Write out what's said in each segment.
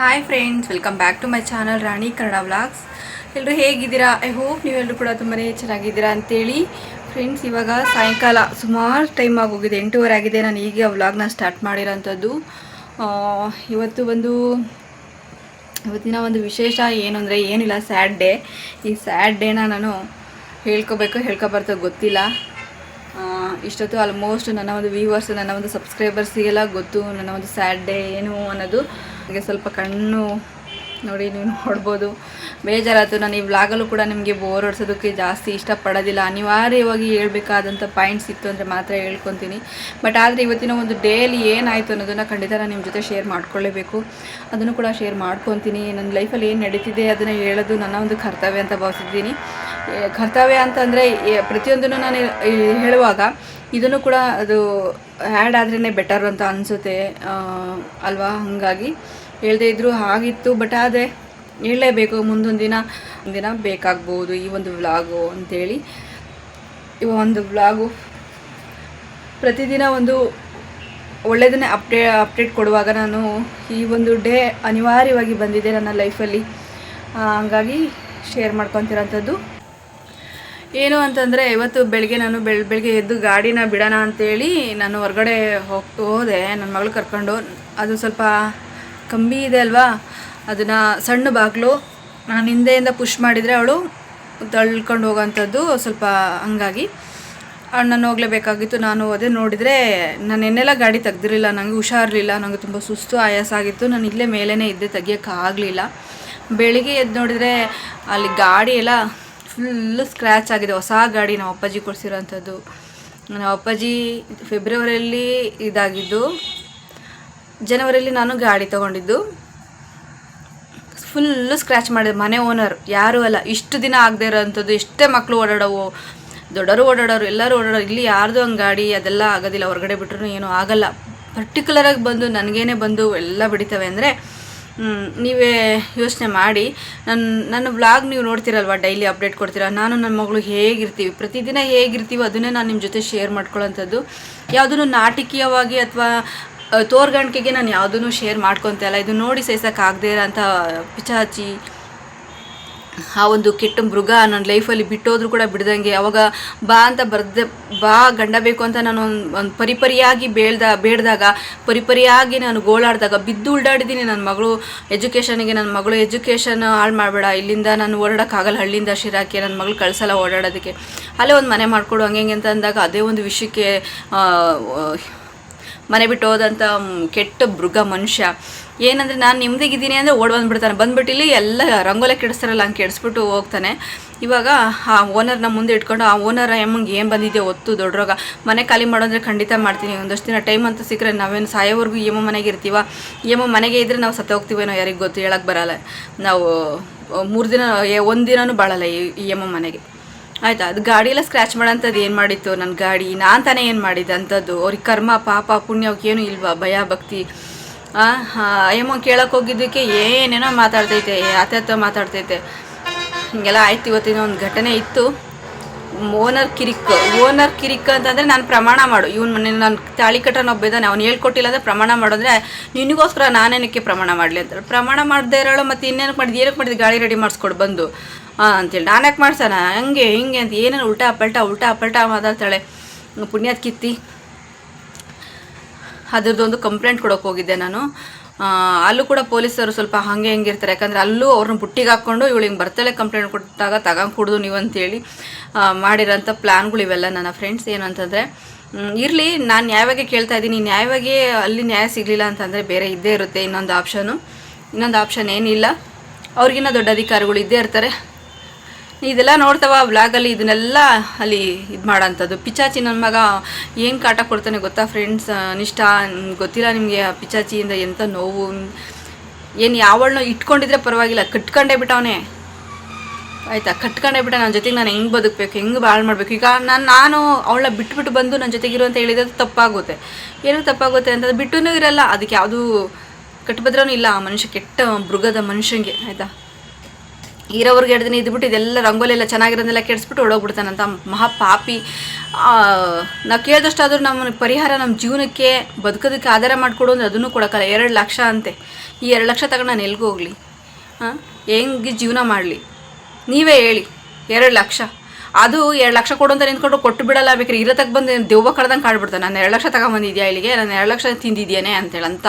Hi friends welcome back to my channel Rani Kannada vlogs ಎಲ್ಲರೂ ಹೇಗಿದ್ದೀರಾ? I hope ನೀವೆಲ್ಲರೂ ಕೂಡ ತುಂಬಾ ಚೆನ್ನಾಗಿದ್ದೀರಾ ಅಂತೇಳಿ. ಫ್ರೆಂಡ್ಸ್ ಇವಾಗ ಸಾಯಂಕಾಲ ಸುಮಾರು ಟೈಮ್ ಆಗೋಗಿದೆ, ಎಂಟೂವರೆ ಆಗಿದೆ. ನಾನು ಈಗ ವ್ಲಾಗ್ನ ಸ್ಟಾರ್ಟ್ ಮಾಡಿರೋಂಥದ್ದು. ಇವತ್ತು ಒಂದು, ಇವತ್ತಿನ ಒಂದು ವಿಶೇಷ ಏನು ಅಂದರೆ ಏನಿಲ್ಲ ಸ್ಯಾಡ್ ಡೇ ಈ ಸ್ಯಾಡ್ ಡೇನ ನಾನು ಹೇಳ್ಕೊಬೇಕು, ಹೇಳ್ಕೊಬಾರ್ದು ಗೊತ್ತಿಲ್ಲ. ಇಷ್ಟೊತ್ತು ಆಲ್ಮೋಸ್ಟ್ ನನ್ನ ಒಂದು ವ್ಯೂವರ್ಸ್ ನನ್ನ ಒಂದು ಸಬ್ಸ್ಕ್ರೈಬರ್ಸಿಗೆಲ್ಲ ಗೊತ್ತು, ನನ್ನ ಒಂದು ಸ್ಯಾಡ್ ಡೇ ಏನು ಅನ್ನೋದು. ಹಾಗೆ ಸ್ವಲ್ಪ ಕಣ್ಣು ನೋಡಿ ನೀವು ನೋಡ್ಬೋದು. ಬೇಜಾರಾಯಿತು. ನಾನು ಈ ವ್ಲಾಗಲ್ಲೂ ಕೂಡ ನಿಮಗೆ ಬೋರ್ ಹೊಡ್ಸೋದಕ್ಕೆ ಜಾಸ್ತಿ ಇಷ್ಟಪಡೋದಿಲ್ಲ. ಅನಿವಾರ್ಯವಾಗಿ ಹೇಳ್ಬೇಕಾದಂಥ ಪಾಯಿಂಟ್ಸ್ ಇತ್ತು ಅಂದರೆ ಮಾತ್ರ ಹೇಳ್ಕೊತೀನಿ. ಬಟ್ ಆದರೆ ಇವತ್ತಿನ ಒಂದು ಡೇಲಿ ಏನಾಯಿತು ಅನ್ನೋದನ್ನು ಖಂಡಿತ ನಾನು ನಿಮ್ಮ ಜೊತೆ ಶೇರ್ ಮಾಡ್ಕೊಳ್ಳೇಬೇಕು. ಅದನ್ನು ಕೂಡ ಶೇರ್ ಮಾಡ್ಕೊತೀನಿ. ನನ್ನ ಲೈಫಲ್ಲಿ ಏನು ನಡೀತಿದೆ ಅದನ್ನು ಹೇಳೋದು ನನ್ನ ಒಂದು ಕರ್ತವ್ಯ ಅಂತ ಭಾವಿಸಿದ್ದೀನಿ. ಕರ್ತವ್ಯ ಅಂತಂದರೆ ಪ್ರತಿಯೊಂದನ್ನು ನಾನು ಹೇಳುವಾಗ ಇದನ್ನು ಕೂಡ ಅದು ಆ್ಯಡ್ ಆದ್ರೇ ಬೆಟರ್ ಅಂತ ಅನಿಸುತ್ತೆ. ಅಲ್ವಾ? ಹಾಗಾಗಿ ಹೇಳದೇ ಇದ್ದರೂ ಆಗಿತ್ತು ಬಟ್ ಆದರೆ ಹೇಳಲೇಬೇಕು, ಮುಂದೊಂದು ದಿನ ಒಂದಿನ ಬೇಕಾಗ್ಬೋದು ಈ ಒಂದು ವ್ಲಾಗು ಅಂತೇಳಿ. ಈ ಒಂದು ವ್ಲಾಗು ಪ್ರತಿದಿನ ಒಂದು ಒಳ್ಳೆಯದನ್ನೇ ಅಪ್ಡೇ, ಅಪ್ಡೇಟ್ ಕೊಡುವಾಗ ನಾನು ಈ ಒಂದು ಡೇ ಅನಿವಾರ್ಯವಾಗಿ ಬಂದಿದೆ ನನ್ನ ಲೈಫಲ್ಲಿ. ಹಂಗಾಗಿ ಶೇರ್ ಮಾಡ್ಕೊತಿರೋಂಥದ್ದು. ಏನು ಅಂತಂದರೆ, ಇವತ್ತು ಬೆಳಗ್ಗೆ ನಾನು ಬೆಳ, ಬೆಳಗ್ಗೆ ಎದ್ದು ಗಾಡಿನ ಬಿಡೋಣ ಅಂತೇಳಿ ನಾನು ಹೊರಗಡೆ ಹೋಗ್ ಹೋದೆ. ನನ್ನ ಮಗಳು ಕರ್ಕೊಂಡು. ಅದು ಸ್ವಲ್ಪ ಕಂಬಿ ಇದೆ ಅಲ್ವಾ? ಅದನ್ನು ಸಣ್ಣ ಬಾಗಿಲು ನಾನು ಹಿಂದೆಯಿಂದ ಪುಷ್ ಮಾಡಿದರೆ ಅವಳು ತಳ್ಕೊಂಡು ಹೋಗೋಂಥದ್ದು ಸ್ವಲ್ಪ ಹಂಗಾಗಿ. ನಾನು ಹೋಗಲೇಬೇಕಾಗಿತ್ತು ನಾನು ಅದೇ ನೋಡಿದರೆ ನಾನು ಎನ್ನೆಲ್ಲ ಗಾಡಿ ತೆಗ್ದಿರಲಿಲ್ಲ ನನಗೆ ಹುಷಾರಿರಲಿಲ್ಲ ನನಗೆ ತುಂಬ ಸುಸ್ತು ಆಯಾಸ ಆಗಿತ್ತು, ನಾನು ಇಲ್ಲೇ ಮೇಲೇ ಇದ್ದೆ, ತೆಗಿಯೋಕ್ಕಾಗಲಿಲ್ಲ. ಬೆಳಿಗ್ಗೆ ಎದ್ದು ನೋಡಿದರೆ ಅಲ್ಲಿ ಗಾಡಿ ಎಲ್ಲ ಫುಲ್ಲು ಸ್ಕ್ರ್ಯಾಚ್ ಆಗಿದೆ, ಹೊಸ ಗಾಡಿ ನಮ್ಮ ಅಪ್ಪಾಜಿ ಕೊಡಿಸಿರೋಂಥದ್ದು. ನಮ್ಮ ಅಪ್ಪಾಜಿ ಫೆಬ್ರವರಿಯಲ್ಲಿ ಇದಾಗಿದ್ದು. ಜನವರಿಯಲ್ಲಿ ನಾನು ಗಾಡಿ ತೊಗೊಂಡಿದ್ದು. ಫುಲ್ಲು ಸ್ಕ್ರ್ಯಾಚ್ ಮಾಡಿದೆ. ಮನೆ ಓನರ್ ಯಾರೂ ಅಲ್ಲ. ಇಷ್ಟು ದಿನ ಆಗದೆ ಇರೋವಂಥದ್ದು ಎಷ್ಟೇ ಮಕ್ಕಳು ಓಡಾಡೋವು ದೊಡ್ಡವರು ಓಡಾಡೋರು, ಎಲ್ಲರೂ ಓಡಾಡೋರು, ಇಲ್ಲಿ ಯಾರ್ದು ಹಂಗೆ ಗಾಡಿ ಅದೆಲ್ಲ ಆಗೋದಿಲ್ಲ. ಹೊರಗಡೆ ಬಿಟ್ರೂ ಏನೂ ಆಗಲ್ಲ. ಪರ್ಟಿಕ್ಯುಲರಾಗಿ ಬಂದು ನನಗೇನೆ ಬಂದು ಎಲ್ಲ ಬಿಡಿತವೆ ಅಂದರೆ ನೀವೇ ಯೋಚನೆ ಮಾಡಿ. ನನ್ನ ನನ್ನ ವ್ಲಾಗ್ ನೀವು ನೋಡ್ತೀರಲ್ವ? ಡೈಲಿ ಅಪ್ಡೇಟ್ ಕೊಡ್ತೀರ? ನಾನು ನನ್ನ ಮಗಳು ಹೇಗಿರ್ತೀವಿ? ಪ್ರತಿದಿನ ಹೇಗಿರ್ತೀವಿ? ಅದನ್ನೇ ನಾನು ನಿಮ್ಮ ಜೊತೆ ಶೇರ್ ಮಾಡ್ಕೊಳ್ಳೋಂಥದ್ದು. ಯಾವುದನ್ನು ನಾಟಕೀಯವಾಗಿ ಅಥವಾ ತೋರ್ಗಣಿಕೆಗೆ ನಾನು ಯಾವುದನ್ನು ಶೇರ್ ಮಾಡ್ಕೊತ ಇಲ್ಲ ಇದು ನೋಡಿ ಸಹಿಸೋಕ್ಕಾಗದೇ ಇರೋಂಥ ಪಿಚಾಚಿ ಆ ಒಂದು ಕೆಟ್ಟ ಮೃಗ ನನ್ನ ಲೈಫಲ್ಲಿ ಬಿಟ್ಟೋದ್ರು ಕೂಡ ಬಿಡ್ದಂಗೆ. ಅವಾಗ ಬಾ ಅಂತ ಬರ್ದೆ, ಬಾ ಗಂಡ ಬೇಕು ಅಂತ ನಾನು ಒಂದು ಒಂದು ಪರಿಪರಿಯಾಗಿ ಬೇಳ್ದ, ಬೇಡ್ದಾಗ ಪರಿಪರಿಯಾಗಿ ನಾನು ಗೋಳಾಡಿದಾಗ, ಬಿದ್ದು ಉಲ್ಡಾಡಿದ್ದೀನಿ ನನ್ನ ಮಗಳು. ಎಜುಕೇಷನಿಗೆ ನನ್ನ ಮಗಳು ಎಜುಕೇಷನ್ ಹಾಳು ಮಾಡಬೇಡ. ಇಲ್ಲಿಂದ ನಾನು ಓಡಾಡೋಕ್ಕಾಗಲ್ಲ ಹಳ್ಳಿಯಿಂದ ಶಿರಾಕಿ ನನ್ನ ಮಗಳು ಕಳಿಸಲ್ಲ ಓಡಾಡೋದಕ್ಕೆ. ಅಲ್ಲೇ ಒಂದು ಮನೆ ಮಾಡಿಕೊಡು, ಹಂಗೆ ಅಂತ ಅಂದಾಗ ಅದೇ ಒಂದು ವಿಷಯಕ್ಕೆ ಮನೆ ಬಿಟ್ಟು ಹೋದಂಥ ಕೆಟ್ಟ ಮೃಗ ಮನುಷ್ಯ. ಏನಂದರೆ ನಾನು ನಿಮ್ದಿಗಿದ್ದೀನಿ ಅಂದರೆ ಓಡ್ ಬಂದ್ಬಿಡ್ತಾನೆ. ಬಂದುಬಿಟ್ಟು ಇಲ್ಲಿ ಎಲ್ಲ ರಂಗೋಲೆ ಕೆಡಿಸ್ತಾರಲ್ಲ, ಹಂಗೆ ಕೆಡಿಸ್ಬಿಟ್ಟು ಹೋಗ್ತಾನೆ. ಇವಾಗ, ಆ ಓನರ್ನ ಮುಂದೆ ಇಟ್ಕೊಂಡು, ಆ ಓನರ್ ಎಮ್ಮಂಗೆ ಏನು ಬಂದಿದೆ ಒತ್ತು ದೊಡ್ಡರೋಗ ಮನೆ ಖಾಲಿ ಮಾಡೋದ್ರೆ ಖಂಡಿತ ಮಾಡ್ತೀನಿ. ಒಂದಷ್ಟು ದಿನ ಟೈಮ್ ಅಂತ ಸಿಕ್ಕರೆ ನಾವೇನು ಸಾಯೋವರೆಗೂ ಏಮೋ ಮನೆಗೆ ಇರ್ತೀವ? ಏಮೋ ಮನೆಗೆ ಇದ್ದರೆ ನಾವು ಸತ್ತ ಹೋಗ್ತೀವೇನೋ ಯಾರಿಗೆ ಗೊತ್ತು ಹೇಳಕ್ಕೆ ಬರಲ್ಲ. ನಾವು, ಮೂರು ದಿನ ಒಂದು ದಿನವೂ ಬಾಳಲ್ಲ ಈ ಈ ಮನೆಗೆ. ಆಯ್ತಾ, ಅದು ಗಾಡಿ ಎಲ್ಲ ಸ್ಕ್ರ್ಯಾಚ್ ಮಾಡೋಂಥದ್ದು ಏನು ಮಾಡಿತ್ತು? ನನ್ನ ಗಾಡಿ, ನಾನು ತಾನೇ ಏನು ಮಾಡಿದ್ದೆ ಅಂಥದ್ದು ಅವ್ರಿಗೆ ಕರ್ಮ, ಪಾಪ, ಪುಣ್ಯ ಅವಕ್ಕೇನು ಇಲ್ವಾ? ಭಯ, ಭಕ್ತಿ. ಅಯ್ಯಮ್ಮ ಕೇಳಕ್ಕೆ ಹೋಗಿದ್ದಕ್ಕೆ ಏನೇನೋ ಮಾತಾಡ್ತೈತೆ ಆತ ಮಾತಾಡ್ತೈತೆ. ಹಿಂಗೆಲ್ಲ ಆಯ್ತು ಇವತ್ತಿನ ಒಂದು ಘಟನೆ ಇತ್ತು. ಓನರ್ ಕಿರಿಕ್ ಓನರ್ ಕಿರಿಕ್ ಅಂತಂದರೆ ನಾನು ಪ್ರಮಾಣ ಮಾಡು. ಇವನ್ ಮನೆ ನಾನು ತಾಳಿ ಕಟ್ಟೋನು ಒಬ್ಬ ಇದ್ದಾನೆ ಅವ್ನು ಹೇಳ್ಕೊಟ್ಟಿಲ್ಲ ಅಂದರೆ ಪ್ರಮಾಣ ಮಾಡಿದ್ರೆ ನಿನಗೋಸ್ಕರ ನಾನೇನಕ್ಕೆ ಪ್ರಮಾಣ ಮಾಡಲಿ ಅಂತ ಪ್ರಮಾಣ ಮಾಡದೆ ಇರೋಳು ಮತ್ತು ಇನ್ನೇನಕ್ಕೆ ಮಾಡಿದ್ ಏನಕ್ಕೆ ಮಾಡಿದ್ದು? ಗಾಳಿ ರೆಡಿ ಮಾಡಿಸ್ಕೊಡು, ಬಂದು. ಅಂತೇಳಿ. ನಾನು ಯಾಕೆ ಮಾಡ್ಸೋಣ? ಹಂಗೆ, ಹಿಂಗೆ ಅಂತ ಏನೇನು ಉಲ್ಟಾ ಅಪಲ್ಟ ಉಲ್ಟಾ ಅಪಲ್ಟ ಮಾತಾಡ್ತಾಳೆ. ಪುಣ್ಯದ ಕಿತ್ತಿ. ಅದ್ರದ್ದೊಂದು ಕಂಪ್ಲೇಂಟ್ ಕೊಡೋಕೆ ಹೋಗಿದ್ದೆ ನಾನು. ಅಲ್ಲೂ ಕೂಡ ಪೊಲೀಸರು ಸ್ವಲ್ಪ ಹಾಗೆ ಹೆಂಗೆ ಇರ್ತಾರೆ ಯಾಕಂದರೆ ಅಲ್ಲೂ ಅವ್ರನ್ನ ಬುಟ್ಟಿಗೆ ಹಾಕ್ಕೊಂಡು ಇವಳು ಹಿಂಗೆ ಬರ್ತಲೇ ಕಂಪ್ಲೇಂಟ್ ಕೊಟ್ಟಾಗ ತಗೊಂಡು ಕುಡ್ದು ನೀವು ಅಂತೇಳಿ ಮಾಡಿರೋಂಥ ಪ್ಲ್ಯಾನ್ಗಳು ಇವೆಲ್ಲ ನನ್ನ ಫ್ರೆಂಡ್ಸ್ ಏನಂತಂದರೆ ಇರಲಿ, ನಾನು ನ್ಯಾಯವಾಗಿ ಕೇಳ್ತಾ ಇದ್ದೀನಿ. ನ್ಯಾಯವಾಗಿ ಅಲ್ಲಿ ನ್ಯಾಯ ಸಿಗಲಿಲ್ಲ ಅಂತಂದರೆ ಬೇರೆ ಇದ್ದೇ ಇರುತ್ತೆ ಇನ್ನೊಂದು ಆಪ್ಷನು ಇನ್ನೊಂದು ಆಪ್ಷನ್ ಏನಿಲ್ಲ. ಅವ್ರಿಗಿನ್ನ ದೊಡ್ಡ ಅಧಿಕಾರಿಗಳು ಇದ್ದೇ ಇರ್ತಾರೆ. ಇದೆಲ್ಲ ನೋಡ್ತಾವ ವ್ಲಾಗಲ್ಲಿ ಇದನ್ನೆಲ್ಲ ಅಲ್ಲಿ ಇದು ಮಾಡೋಂಥದ್ದು ಪಿಚಾಚಿ ನನ್ನ ಮಗ ಏನು ಕಾಟ ಕೊಡ್ತಾನೆ ಗೊತ್ತಾ ಫ್ರೆಂಡ್ಸ್ ಅನಿಷ್ಟ ಗೊತ್ತಿಲ್ಲ ನಿಮಗೆ ಪಿಚಾಚಿಯಿಂದ ಎಂಥ ನೋವು ಏನು ಯಾವಳನ್ನೋ ಇಟ್ಕೊಂಡಿದ್ರೆ ಪರವಾಗಿಲ್ಲ, ಕಟ್ಕೊಂಡೇ ಬಿಟ್ಟವನೇ ಆಯಿತಾ? ಕಟ್ಕೊಂಡೇ ಬಿಟ್ಟ ನನ್ನ ಜೊತೆಗೆ ನಾನು ಹೆಂಗೆ ಬದುಕಬೇಕು, ಹೆಂಗೆ ಬಾಳು ಮಾಡಬೇಕು? ಈಗ ನಾನು ನಾನು ಅವಳನ್ನ ಬಿಟ್ಬಿಟ್ಟು ಬಂದು ನನ್ನ ಜೊತೆಗಿರು ಅಂತ ಹೇಳಿದ್ರೆ ತಪ್ಪಾಗುತ್ತೆ. ಏನೂ ತಪ್ಪಾಗುತ್ತೆ ಅಂತ ಬಿಟ್ಟೂ ಇರಲ್ಲ, ಅದಕ್ಕೆ ಯಾವುದು ಕಟ್ಟುಭದ್ರನೂ ಇಲ್ಲ ಆ ಮನುಷ್ಯ ಕೆಟ್ಟ ಮೃಗದ ಮನುಷ್ಯಂಗೆ, ಆಯಿತಾ? ಇರೋವ್ರಿಗೆ ಹೇಳ್ತೀನಿ ಇದ್ಬಿಟ್ಟು ಇದೆಲ್ಲ ರಂಗೋಲಿ ಎಲ್ಲ ಚೆನ್ನಾಗಿರೋದೆಲ್ಲ ಕೆಡಿಸ್ಬಿಟ್ಟು ಹೊಡೋಗ್ಬಿಡ್ತಾನಂತ ಮಹಾ ಪಾಪಿ ನಾವು ಕೇಳಿದಷ್ಟಾದ್ರೂ ನಮ್ಮ ಪರಿಹಾರ ನಮ್ಮ ಜೀವನಕ್ಕೆ ಬದುಕೋದಕ್ಕೆ ಆಧಾರ ಮಾಡಿಕೊಡು ಅಂದರೆ ಅದನ್ನು ಕೊಡೋಕ್ಕಲ್ಲ. ಎರಡು ಲಕ್ಷ ಅಂತೆ. ಈ ಎರಡು ಲಕ್ಷ ತಗೊಂಡು ನಾನು ಎಲ್ಗೂ ಹೋಗಲಿ. ಹಾಂ ಹೆಂಗೆ ಜೀವನ ಮಾಡಲಿ? ನೀವೇ ಹೇಳಿ. ಎರಡು ಲಕ್ಷ. ಅದು ಎರಡು ಲಕ್ಷ ಕೊಡು ಅಂತ ನಿಂತ್ಕೊಂಡು ಕೊಟ್ಟು ಬಿಡಲ್ಲ ಬೇಕಾದ್ರೆ ತಗ ಬಂದು ದೆವ್ವ ಕಡ್ದಂಗೆ ಕಾಡ್ಬಿಡ್ತಾನೆ ನಾನು ಎರಡು ಲಕ್ಷ ತಗೊಂಬಂದಿದ್ಯಾ ಇಲ್ಲಿಗೆ? ನಾನು ಎರಡು ಲಕ್ಷ ತಿಂದಿದ್ಯಾನೆ ಅಂತೇಳಿ ಅಂತ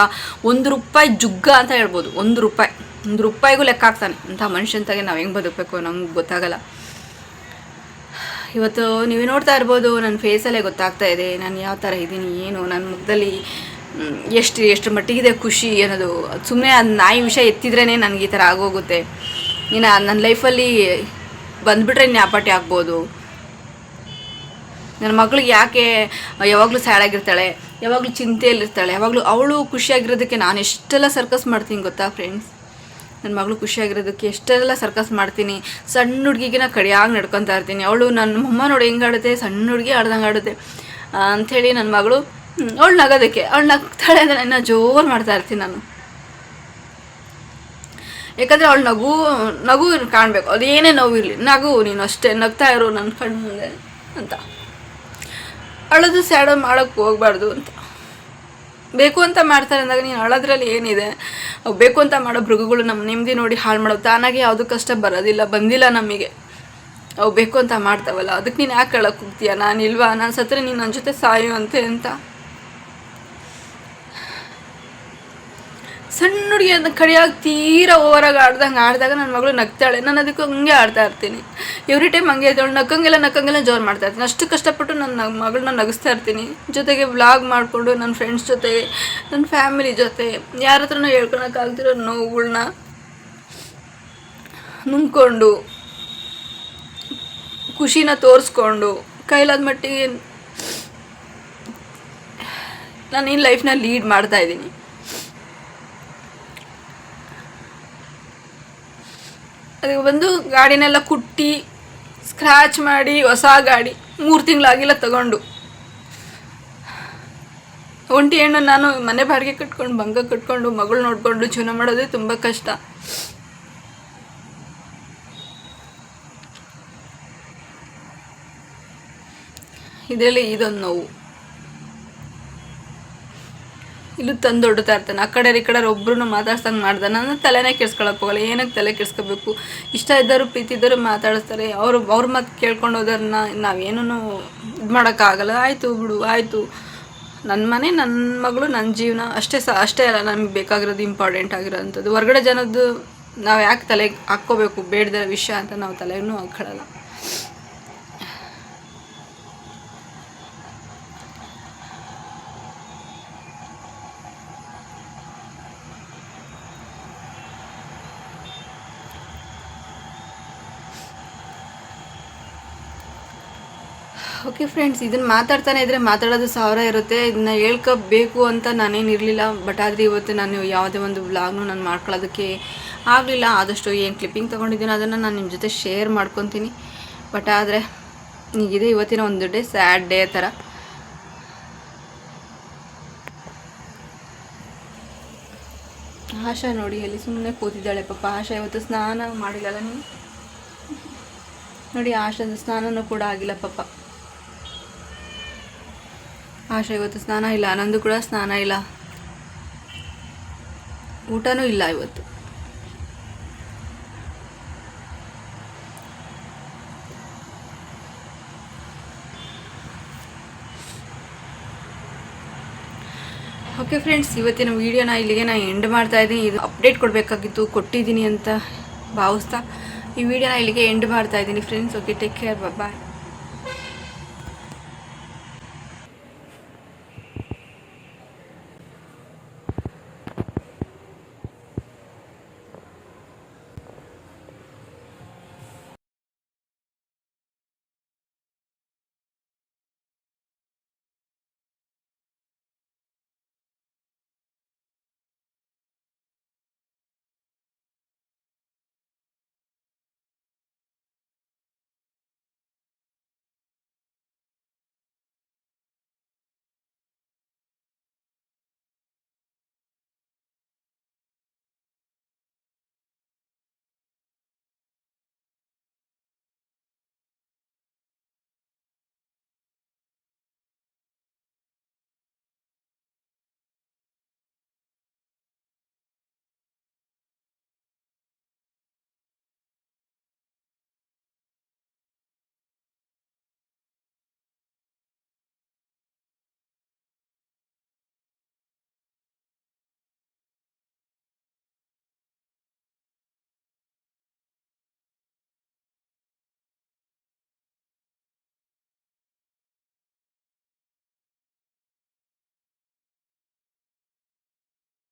ಒಂದು ರೂಪಾಯಿ ಜುಗ್ಗ ಅಂತ ಹೇಳ್ಬೋದು. ಒಂದು ರೂಪಾಯಿ. ಒಂದು ರೂಪಾಯಿಗೂ ಲೆಕ್ಕ ಹಾಕ್ತಾನೆ. ಅಂಥ ಮನುಷ್ಯಂತಾಗೆ ನಾವು ಹೆಂಗೆ ಬದುಕಬೇಕು ನಮ್ಗೆ ಗೊತ್ತಾಗಲ್ಲ. ಇವತ್ತು ನೀವು ನೋಡ್ತಾ ಇರ್ಬೋದು ನನ್ನ ಫೇಸಲ್ಲೇ ಗೊತ್ತಾಗ್ತಾ ಇದೆ, ನಾನು ಯಾವ ಥರ ಇದ್ದೀನಿ, ಏನು ನನ್ನ ಮುಖದಲ್ಲಿ ಎಷ್ಟು ಎಷ್ಟು ಮಟ್ಟಿಗಿದೆ ಖುಷಿ ಅನ್ನೋದು. ಸುಮ್ಮನೆ ಅದು ನಾಯಿ ವಿಷಯ ಎತ್ತಿದ್ರೇ ನನಗೆ ಈ ಥರ ಆಗೋಗುತ್ತೆ. ಇನ್ನು ನನ್ನ ಲೈಫಲ್ಲಿ ಬಂದುಬಿಟ್ರೆ ನ್ಯಾಪಾಟಿ ಆಗ್ಬೋದು. ನನ್ನ ಮಗಳಿಗೆ ಯಾಕೆ ಯಾವಾಗಲೂ ಸ್ಯಾಡ್ ಆಗಿರ್ತಾಳೆ, ಯಾವಾಗಲೂ ಚಿಂತೆಯಲ್ಲಿರ್ತಾಳೆ, ಯಾವಾಗಲೂ ಅವಳು ಖುಷಿಯಾಗಿರೋದಕ್ಕೆ ನಾನು ಎಷ್ಟೆಲ್ಲ ಸರ್ಕಸ್ ಮಾಡ್ತೀನಿ ಗೊತ್ತಾ ಫ್ರೆಂಡ್ಸ್ ನನ್ನ ಮಗಳು ಖುಷಿಯಾಗಿರೋದಕ್ಕೆ ಎಷ್ಟೆಲ್ಲ ಸರ್ಕಸ್ ಮಾಡ್ತೀನಿ. ಸಣ್ಣ ಹುಡುಗಿಗೆ ನಾ ಕಡಿಯಾಗಿ ನಡ್ಕೊತಾ ಇರ್ತೀನಿ. ಅವಳು ನನ್ನ ಅಮ್ಮ ನೋಡಿ ಹೆಂಗೆ ಆಡುತ್ತೆ? ಸಣ್ಣ ಹುಡುಗಿ ಆಡ್ದಂಗೆ ಆಡುತ್ತೆ. ಅಂಥೇಳಿ ನನ್ನ ಮಗಳು ಅವಳು ನಗೋದಕ್ಕೆ ಅವಳು ನಗ್ತಾಳೆ ಅಂದರೆ ನಾನು ಜೋರು ಮಾಡ್ತಾ ಇರ್ತೀನಿ ನಾನು. ಯಾಕಂದರೆ ಅವಳು ನಗು ನಗು ಕಾಣಬೇಕು. ಅದು ಏನೇ ನೋವು ನಗು, ನೀನು ಅಷ್ಟೇ. ನಗ್ತಾ ಇರು ನನ್ನ ಕಣ್ಣು ಮುಂದೆ ಅಂತ. ಅಳೋದು ಸ್ಯಾಡೋ ಮಾಡೋಕ್ಕೆ ಹೋಗ್ಬಾರ್ದು ಅಂತ. ಬೇಕು ಅಂತ ಮಾಡ್ತಾರೆ ಅಂದಾಗ ನೀನು ಅಳೋದ್ರಲ್ಲಿ ಏನಿದೆ ಬೇಕು ಅಂತ ಮಾಡೋ ಮೃಗಗಳು ನಮ್ಮ ನೆಮ್ಮದಿ ನೋಡಿ ಹಾಳು ಮಾಡೋ ತಾನಾಗೆ ಯಾವುದೂ ಕಷ್ಟ ಬರೋದಿಲ್ಲ, ಬಂದಿಲ್ಲ ನಮಗೆ. ಅವು ಬೇಕು ಅಂತ ಮಾಡ್ತಾವಲ್ಲ ಅದಕ್ಕೆ ನೀನು ಯಾಕೆ ಹೇಳಕ್ಕೆ ಹೋಗ್ತೀಯ? ನಾನು ಇಲ್ವಾ? ನಾನು ಸತ್ತರೆ ನೀನು ನನ್ನ ಜೊತೆ ಸಾಯುವಂತೆ ಅಂತ ಸಣ್ಣ ಹುಡುಗಿ ಅದನ್ನ ಕಡಿಯಾಗಿ ತೀರಾ ಓವರಾಗಿ ಆಡ್ದಂಗೆ ಆಡಿದಾಗ ನನ್ನ ಮಗಳು ನಗ್ತಾಳೆ. ನಾನು ಅದಕ್ಕೆ ಹಂಗೆ ಆಡ್ತಾ ಇರ್ತೀನಿ. ಎವ್ರಿ ಟೈಮ್ ಹಂಗೆ ಇದ್ದವಳು ನಕ್ಕಂಗೆಲ್ಲ ನಕ್ಕಂಗೆಲ್ಲ ಜೋರು ಮಾಡ್ತಾ ಇರ್ತೀನಿ. ಅಷ್ಟು ಕಷ್ಟಪಟ್ಟು ನನ್ನ ಮಗಳನ್ನ ನಗಿಸ್ತಾ ಇರ್ತೀನಿ. ಜೊತೆಗೆ ವ್ಲಾಗ್ ಮಾಡಿಕೊಂಡು ನನ್ನ ಫ್ರೆಂಡ್ಸ್ ಜೊತೆ ನನ್ನ ಫ್ಯಾಮಿಲಿ ಜೊತೆ, ಯಾರ ಹತ್ರನೂ ಹೇಳ್ಕೊಳಕ್ಕಾಗ್ತಿರೋ ನೋವುಗಳನ್ನ ನುಂಗ್ಕೊಂಡು, ಖುಷಿನ ತೋರಿಸ್ಕೊಂಡು, ಕೈಲಾದ ಮಟ್ಟಿಗೆ ನಾನು ಈ ಲೈಫ್ನ ಲೀಡ್ ಮಾಡ್ತಾ ಇದ್ದೀನಿ. ಅದಕ್ಕೆ ಬಂದು ಗಾಡಿನೆಲ್ಲ ಕುಟ್ಟಿ ಸ್ಕ್ರ್ಯಾಚ್ ಮಾಡಿ, ಹೊಸ ಗಾಡಿ ಮೂರು ತಿಂಗಳಾಗಿಲ್ಲ ತಗೊಂಡು. ಒಂಟಿ ಹೆಣ್ಣು ನಾನು ಮನೆ ಬಾಡಿಗೆ ಕಟ್ಕೊಂಡು, ಬಂಗ ಕಟ್ಕೊಂಡು, ಮಗಳು ನೋಡಿಕೊಂಡು ಜೀವನ ಮಾಡೋದೇ ತುಂಬ ಕಷ್ಟ. ಇದರಲ್ಲಿ ಇದೊಂದು ನೋವು. ಇಲ್ಲೂ ತಂದು ಹೊಡ್ತಾ ಇರ್ತಾನೆ. ಆ ಕಡೆ ಈ ಕಡೆ ಒಬ್ಬರು ಮಾತಾಡ್ಸಂಗೆ ಮಾಡ್ದೆ ನಾನು ತಲೆನೇ ಕೆಡ್ಸ್ಕೊಳಕ್ಕೆ ಹೋಗಲ್ಲ. ಏನಕ್ಕೆ ತಲೆ ಕೆಡ್ಸ್ಕೋಬೇಕು? ಇಷ್ಟ ಇದ್ದರು ಪ್ರೀತಿ ಇದ್ದರು ಮಾತಾಡಿಸ್ತಾರೆ. ಅವರು, ಅವ್ರ ಮಾತು ಕೇಳ್ಕೊಂಡು ಹೋದ್ರನ್ನ ನಾವೇನೂ ಇದು ಮಾಡೋಕ್ಕಾಗಲ್ಲ ಆಯಿತು ಬಿಡು, ಆಯಿತು. ನನ್ನ ಮನೆ ನನ್ನ ಮಗಳು ನನ್ನ ಜೀವನ ಅಷ್ಟೇ ಸ, ಅಷ್ಟೇ ಅಲ್ಲ. ನಮಗೆ ಬೇಕಾಗಿರೋದು ಇಂಪಾರ್ಟೆಂಟ್ ಆಗಿರೋಂಥದ್ದು. ಹೊರಗಡೆ ಜನದ್ದು ನಾವು ಯಾಕೆ ತಲೆಗೆ ಹಾಕ್ಕೋಬೇಕು? ಬೇಡದ ವಿಷಯ ಅಂತ ನಾವು ತಲೆನೂ ಹಾಕ್ಕೊಳ್ಳಲ್ಲ ಓಕೆ ಫ್ರೆಂಡ್ಸ್ ಇದನ್ನು ಮಾತಾಡ್ತಾನೆ ಇದ್ದರೆ ಮಾತಾಡೋದು ಸಾವಿರ ಇರುತ್ತೆ. ಇದನ್ನ ಹೇಳ್ಕೋಬೇಕು ಅಂತ ನಾನೇನು ಇರಲಿಲ್ಲ. ಬಟ್ ಆದರೆ ಇವತ್ತು ನಾನು ಯಾವುದೇ ಒಂದು ವ್ಲಾಗ್ನು ನಾನು ಮಾಡ್ಕೊಳ್ಳೋದಕ್ಕೆ ಆಗಲಿಲ್ಲ. ಆದಷ್ಟು ಏನು ಕ್ಲಿಪ್ಪಿಂಗ್ ತೊಗೊಂಡಿದ್ದೀನೋ ಅದನ್ನು ನಾನು ನಿಮ್ಮ ಜೊತೆ ಶೇರ್ ಮಾಡ್ಕೊತೀನಿ. ಬಟ್ ಆದರೆ ಈಗಿದೆ ಇವತ್ತಿನ ಒಂದು ಡೇ ಸ್ಯಾಡ್ ಡೇ ಥರ. ಆಶಾ ನೋಡಿ, ಎಲ್ಲಿ ಸುಮ್ಮನೆ ಕೂತಿದ್ದಾಳೆ. ಪಾಪ ಆಶಾ ಇವತ್ತು ಸ್ನಾನ ಮಾಡಿಲ್ಲಲ್ಲ ನೀನು? ನೋಡಿ, ಆಶಾದ ಸ್ನಾನನೂ ಕೂಡ ಆಗಿಲ್ಲ ಪಾಪ. ಆಶಾ, ಇವತ್ತು ಸ್ನಾನ ಇಲ್ಲ, ನಂದು ಕೂಡ ಸ್ನಾನ ಇಲ್ಲ. ಊಟನೂ ಇಲ್ಲ ಇವತ್ತು. ಓಕೆ ಫ್ರೆಂಡ್ಸ್ ಇವತ್ತಿನ ವೀಡಿಯೋನ ಇಲ್ಲಿಗೆ ನಾನು ಎಂಡ್ ಮಾಡ್ತಾ ಇದ್ದೀನಿ. ಇದು ಅಪ್ಡೇಟ್ ಕೊಡಬೇಕಾಗಿತ್ತು, ಕೊಟ್ಟಿದ್ದೀನಿ ಅಂತ ಭಾವಿಸ್ತಾ ಈ ವಿಡಿಯೋನ ಇಲ್ಲಿಗೆ ಎಂಡ್ ಮಾಡ್ತಾ ಇದ್ದೀನಿ friends okay take care bye